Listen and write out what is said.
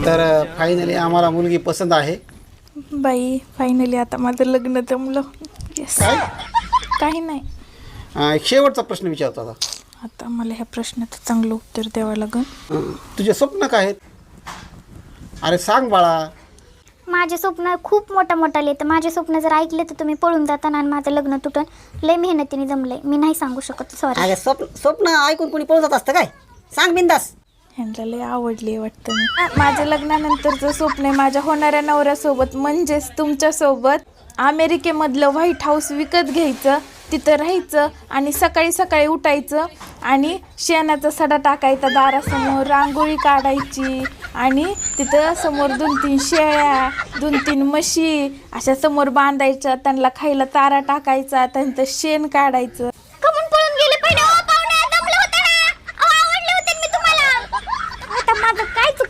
तर फायनली आम्हाला मुलगी पसंत आहे. बाई फायनली आता माझं लग्न जमलं. येस काय? काही नाही. अं, एक शेवटचा प्रश्न विचारतो आता. आता मला ह्या प्रश्नाचं चांगलं उत्तर द्यावं लागेल अं, तुझे स्वप्न काय आहेत? अरे सांग बाळा. माझे स्वप्न खूप मोठा मोठा तर माझे स्वप्न जर ऐकले तर तुम्ही पळून जाताना आणि माझं लग्न तुटन. लय मेहनतीने जमलंय. मी नाही सांगू शकत. सॉरी अगं स्वप्न स्वप्न ऐकून कोणी पळून जात असतं काय? सांग बिंदास. ह्यांना लय आवडली वाटतं मी. माझ्या लग्नानंतरचं स्वप्न आहे माझ्या होणाऱ्या नवऱ्यासोबत म्हणजेच तुमच्यासोबत अमेरिकेमधलं व्हाईट हाऊस विकत घ्यायचं तिथं राहायचं आणि सकाळी सकाळी उठायचं आणि शेणाचा सडा टाकायचा दारासमोर रांगोळी काढायची आणि तिथं समोर दोन तीन शेळ्या दोन तीन म्हशी अशा समोर बांधायच्या त्यांना खायला चारा टाकायचा त्यांचं शेण काढायचं. The.